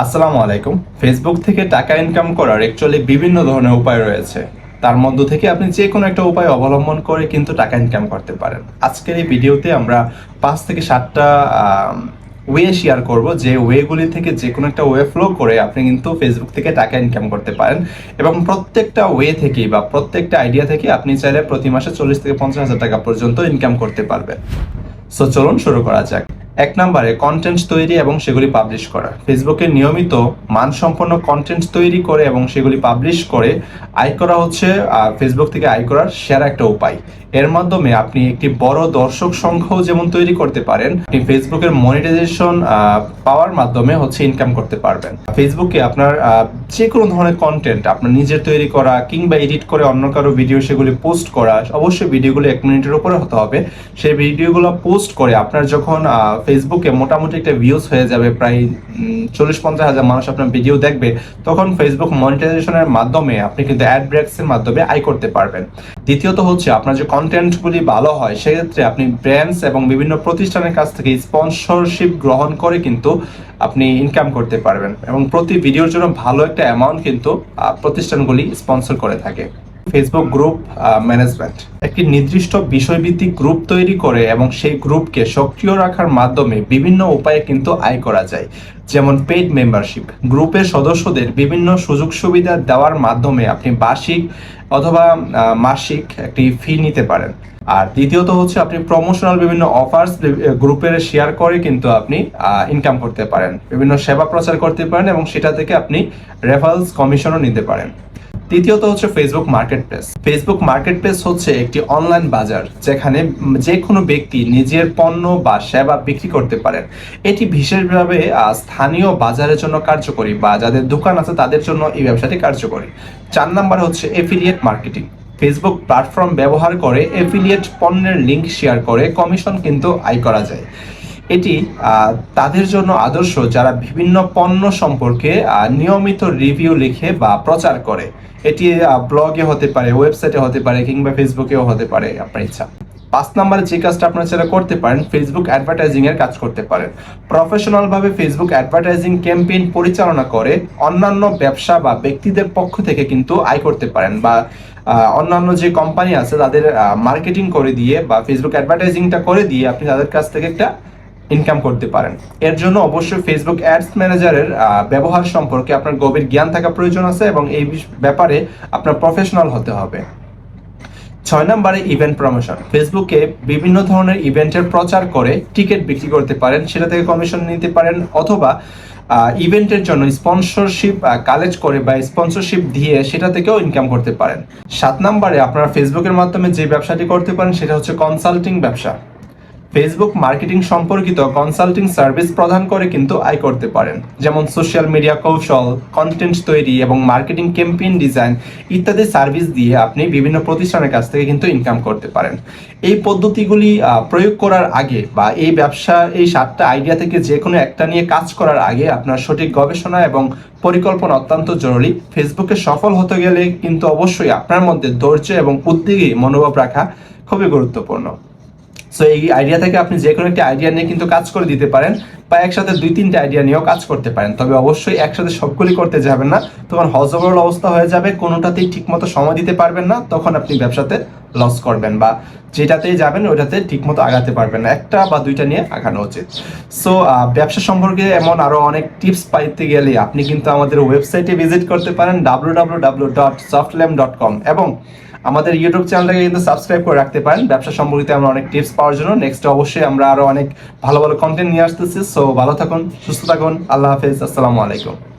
আসসালামু আলাইকুম। ফেসবুক থেকে টাকা ইনকাম করার অ্যাকচুয়ালি বিভিন্ন ধরনের উপায় রয়েছে। তার মধ্য থেকে আপনি যে কোনো একটা উপায় অবলম্বন করে কিন্তু টাকা ইনকাম করতে পারেন। আজকের এই ভিডিওতে আমরা পাঁচ থেকে সাতটা ওয়ে শেয়ার করব যে ওয়েগুলি থেকে যে কোনো একটা ওয়ে ফ্লো করে আপনি কিন্তু ফেসবুক থেকে টাকা ইনকাম করতে পারেন। এবং প্রত্যেকটা ওয়ে থেকে বা প্রত্যেকটা আইডিয়া থেকে আপনি চাইলে প্রতি মাসে চল্লিশ থেকে পঞ্চাশ হাজার টাকা পর্যন্ত ইনকাম করতে পারবেন। সো চলুন শুরু করা যাক। এক নম্বরে কন্টেন্ট তৈরি এবং সেগুলি পাবলিশ করা। ফেসবুকে নিয়মিত মানসম্পন্ন কন্টেন্ট তৈরি করে এবং সেগুলি পাবলিশ করে আয় করা হচ্ছে ফেসবুক থেকে আয় করার সেরা একটা উপায়। এর মাধ্যমে আপনি একটি বড় দর্শক সংখ্যাও যেমন তৈরি করতে পারেন, আপনি ফেসবুকের মনিটাইজেশন পাওয়ার মাধ্যমে হচ্ছে ইনকাম করতে পারবেন। ফেসবুকে আপনার যে কোনো ধরনের কন্টেন্ট আপনার নিজের তৈরি করা কিংবা এডিট করে অন্য কারও ভিডিও সেগুলি পোস্ট করা, অবশ্যই ভিডিওগুলো এক মিনিটের উপরে হতে হবে। সেই ভিডিওগুলো পোস্ট করে আপনার যখন ফেসবুকে মোটামুটি একটা ভিউজ হয়ে যাবে, প্রায় চল্লিশ পঞ্চাশ হাজার মানুষ আপনার ভিডিও দেখবে, তখন ফেসবুক মনিটাইজেশনের মাধ্যমে আপনি কিন্তু অ্যাড ব্রেকসের মাধ্যমে আয় করতে পারবেন। দ্বিতীয়ত হচ্ছে, আপনার যে কন্টেন্টগুলি ভালো হয়, সেক্ষেত্রে আপনি ব্র্যান্ডস এবং বিভিন্ন প্রতিষ্ঠানের কাছ থেকে স্পন্সরশিপ গ্রহণ করে কিন্তু আপনি ইনকাম করতে পারবেন এবং প্রতি ভিডিওর জন্য ভালো একটা অ্যামাউন্ট কিন্তু প্রতিষ্ঠানগুলি স্পন্সর করে থাকে। ফেসবুক গ্রুপ ম্যানেজমেন্ট একটি নির্দিষ্ট বিষয়ভিত্তিক গ্রুপ তৈরি করে এবং সেই গ্রুপকে সক্রিয় রাখার মাধ্যমে বিভিন্ন উপায়ে কিন্তু আয় করা যায়। যেমন পেইড মেম্বারশিপ গ্রুপের সদস্যদের বিভিন্ন সুযোগ সুবিধা দেওয়ার মাধ্যমে আপনি বার্ষিক অথবা মাসিক একটি ফি নিতে পারেন। আর দ্বিতীয়ত হচ্ছে আপনি প্রমোশনাল বিভিন্ন অফার্স গ্রুপের শেয়ার করে কিন্তু আপনি ইনকাম করতে পারেন। বিভিন্ন সেবা প্রচার করতে পারেন এবং সেটা থেকে আপনি রেফারেন্স কমিশনও নিতে পারেন। তৃতীয়ত হচ্ছে Facebook marketplace Facebook marketplace হচ্ছে একটি অনলাইন বাজার যেখানে যে কোনো ব্যক্তি নিজের পণ্য বা সেবা বিক্রি করতে পারেন। এটি বিশেষভাবে স্থানীয় বাজারের জন্য কার্যকরী বা যাদের দোকান আছে তাদের জন্য এই ব্যবসাটি কার্যকরী। চার নাম্বার হচ্ছে এফিলিয়েট মার্কেটিং ফেসবুক প্ল্যাটফর্ম ব্যবহার করে এফিলিয়েট পণ্যের লিংক শেয়ার করে কমিশন কিন্তু আয় করা যায়। এটি তাদের জন্য আদর্শ যারা বিভিন্ন পণ্য সম্পর্কে নিয়মিত রিভিউ লিখে বা প্রচার করে। এটি ব্লগে হতে পারে ওয়েবসাইটে হতে পারে, কিংবা ফেসবুকেও হতে পারে, আপনার ইচ্ছা। পাঁচ নম্বরে যে কাজটা আপনারা সেটা করতে পারেন ফেসবুক অ্যাডভার্টাইজিং এর কাজ করতে পারেন। প্রফেশনাল ভাবে ফেসবুক অ্যাডভার্টাইজিং ক্যাম্পেইন পরিচালনা করে অন্যান্য ব্যবসা বা ব্যক্তিদের পক্ষ থেকে কিন্তু আয় করতে পারেন বা অন্যান্য যে কোম্পানি আছে তাদের মার্কেটিং করে দিয়ে বা ফেসবুক অ্যাডভার্টাইজিংটা করে দিয়ে আপনি তাদের কাছ থেকে একটা ইনকাম করতে পারেন। এর জন্য অবশ্যই ফেসবুক অ্যাডস ম্যানেজারের ব্যবহার সম্পর্কে আপনার গভীর জ্ঞান থাকা প্রয়োজন আছে এবং এই ব্যাপারে আপনার প্রফেশনাল হতে হবে। ছয় নম্বরে ইভেন্ট প্রমোশন ফেসবুকে বিভিন্ন ধরনের ইভেন্টের প্রচার করে টিকিট বিক্রি করতে পারেন, সেটা থেকে কমিশন নিতে পারেন অথবা ইভেন্টের জন্য স্পন্সরশিপ কালেক্ট করে বা স্পন্সরশিপ দিয়ে সেটা থেকেও ইনকাম করতে পারেন। সাত নম্বরে আপনারা ফেসবুকের মাধ্যমে যে ব্যবসাটি করতে পারেন, সেটা হচ্ছে কনসাল্টিং ব্যবসা। ফেসবুক মার্কেটিং সম্পর্কিত কনসাল্টিং সার্ভিস প্রদান করে কিন্তু আয় করতে পারেন। যেমন সোশ্যাল মিডিয়া কৌশল কন্টেন্ট তৈরি এবং মার্কেটিং ক্যাম্পেইন ডিজাইন ইত্যাদি সার্ভিস দিয়ে আপনি বিভিন্ন প্রতিষ্ঠানের কাছ থেকে কিন্তু ইনকাম করতে পারেন। এই পদ্ধতিগুলি প্রয়োগ করার আগে বা এই ব্যবসা, এই সাতটা আইডিয়া থেকে যে কোনো একটা নিয়ে কাজ করার আগে আপনার সঠিক গবেষণা এবং পরিকল্পনা অত্যন্ত জরুরি। ফেসবুকে সফল হতে গেলে কিন্তু অবশ্যই আপনার মধ্যে ধৈর্য এবং উদ্যোগী মনোভাব রাখা খুবই গুরুত্বপূর্ণ। সো এই আইডিয়া থেকে আপনি যে কোনো একটি আইডিয়া নিয়ে কিন্তু কাজ করে দিতে পারেন বা একসাথে দুই তিনটে আইডিয়া নিয়েও কাজ করতে পারেন। তবে অবশ্যই একসাথে সবগুলি করতে যাবেন না। তখন হজবরল অবস্থা হয়ে যাবে, কোনোটাতেই ঠিকমতো সময় দিতে পারবেন না, তখন আপনি ব্যবসাতে লস করবেন বা যেটাতেই যাবেন ওইটাতে ঠিকমতো আগাতে পারবেন না। একটা বা দুইটা নিয়ে আগানো উচিত। সো ব্যবসা সম্পর্কে এমন আরও অনেক টিপস পাইতে গেলে আপনি কিন্তু আমাদের ওয়েবসাইটে ভিজিট করতে পারেন W W W dot Softlam dot com এবং আমাদের ইউটিউব চ্যানেলটাকে কিন্তু সাবস্ক্রাইব করে রাখতে পারেন। ব্যবসা সম্পর্কিত আমরা অনেক টিপস পাওয়ার জন্য। নেক্সট অবশ্যই আমরা আরও অনেক ভালো ভালো কন্টেন্ট নিয়ে আসতেছি। সো ভালো থাকুন, সুস্থ থাকুন। আল্লাহ হাফেজ। আসসালামু আলাইকুম।